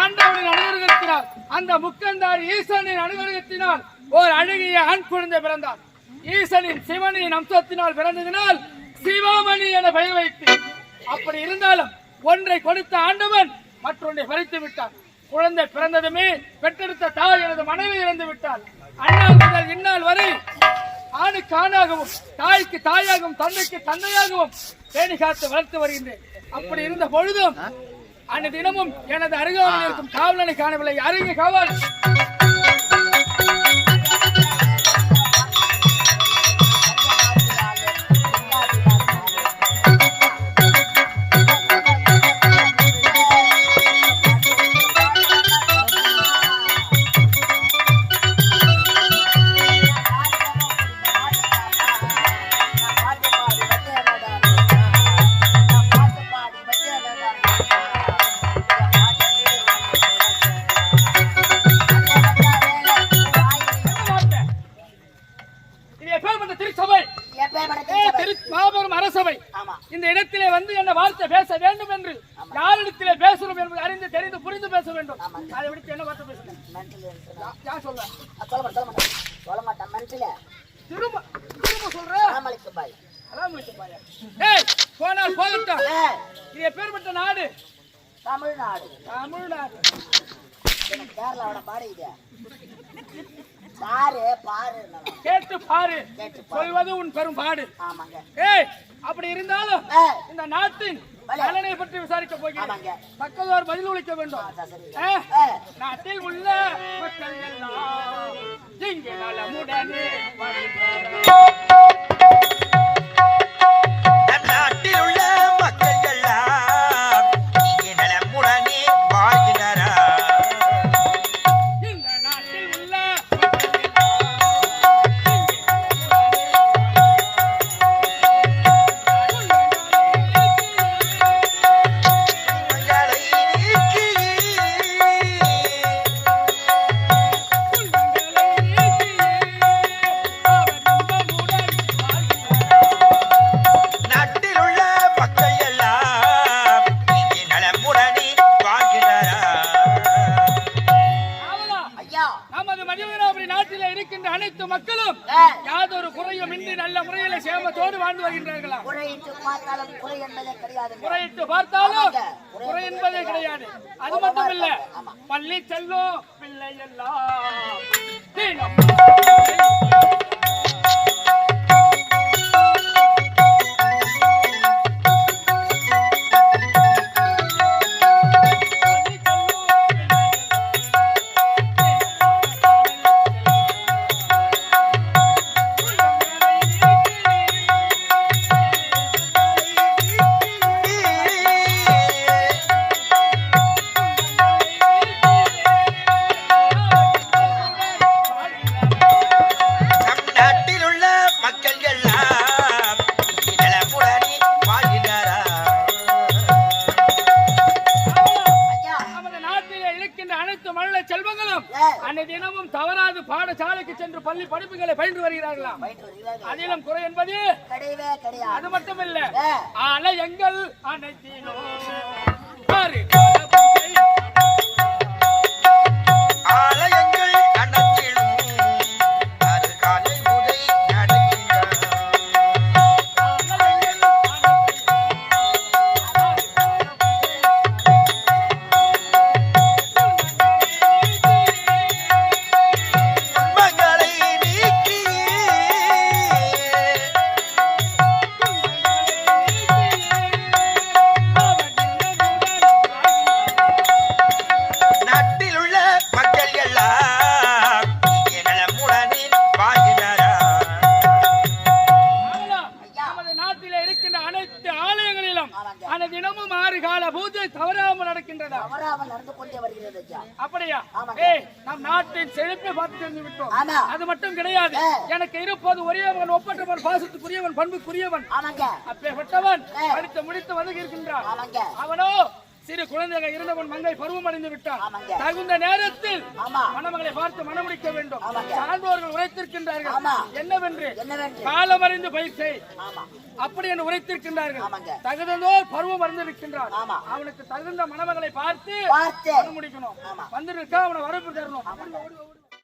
ஆண்டவனின் அனுகிரகத்தினால் அந்த முக்கந்தாரி ஈசனின் அனுகிரகத்தினால் ஓர் அழகிய ஆண் குழந்தை பிறந்தார். ஈசனின் சிவனின் அம்சத்தினால் பிறந்ததினால் சிவாமணி என பெயர் வைத்து அப்படி இருந்தாலும் ஒன்றை கொடுத்த ஆண்டவன் மற்றொன்றை பறித்து விட்டார். குழந்தை பிறந்ததுமே பெற்றெடுத்த தாய் எனது மனைவி இறந்து விட்டார் அண்ணால் முதல் இந்நாள் வரை ஆணுக்கு ஆணாகவும் தாய்க்கு தாயாகவும் தந்தைக்கு தந்தையாகவும் பேணி காத்து வளர்த்து வருகின்றேன். அப்படி இருந்த பொழுதும் அந்த தினமும் எனது அருகாமையில் இருக்கும் காவலனை காணவில்லை. அருகே காவல் வார்த்தை பேச வேண்டும் என்று யாரிடத்திலே பேசணும் என்பதை அறிந்து தெரிந்து புரிந்து பேச வேண்டும். அதை விடுத்து என்ன வார்த்தை யா- யார் சொல்ற? திரும்ப திரும்ப சொல்ற? அதான் வச்சு பாயா. ஏய் போனால் போகட்டும். இது எப்பேற்பட்ட நாடு? தமிழ்நாடு. தமிழ்நாடு. கேரளாவோட பாடு இது. பாரு பாரு. கேட்டு பாரு. சொல்வது உன் பெரும் பாடு. ஆமாங்க. ஏய் அப்படி இருந்தாலும் இந்த நாட்டின் நலனை பற்றி விசாரிக்க போகிறேன். தக்கதோர் பதில் அளிக்க வேண்டும். நாட்டில் உள்ள மக்கள் எல்லாம் இங்கே நலமுடனே வாழ்கிறார்கள். குறையிட்டு பார்த்தாலும் குறை என்பதே கிடையாது. அது மட்டும் இல்ல பள்ளி செல்லும் பிள்ளை எல்லாம் சென்று பள்ளி படிப்புகளை பயின்று வருகிறார்கள். அதிலும் குறை என்பது அது மட்டும் இல்ல எங்கள் அனைத்திலும். தவறாமல் நடக்கின்றதா தவறாமல் நடந்து கொண்டே வருகிறது அப்படியா? ஏய் நம் நாட்டின் செழிப்பை பார்த்து தெரிந்து விட்டோம். அது மட்டும் கிடையாது. எனக்கு இருப்பது ஒரேவன் ஒப்பற்றவன் பாசத்துக்குரியவன் பண்புக்குரியவன். அப்பேற்பட்டவன் படித்து முடித்து வந்து அவனோ சிறு குழந்தையாக இருந்தவன் மங்கை பருவம் அடைந்து விட்டான். தகுந்த நேரத்தில் மணமகளை பார்த்து மணமுடிக்க வேண்டும். சான்றோர்கள் உரைத்திருக்கின்றார்கள். என்னவென்று? பயிர் செய். ஆமா. அப்படி என்று உரைத்திருக்கின்றார்கள். தகுந்ததோர் பருவம் அறிந்திருக்கின்றான். அவனுக்கு தகுந்த மணமகளை பார்த்து ஆமா. வந்திருக்கா அவனை வரப்பு தரணும்.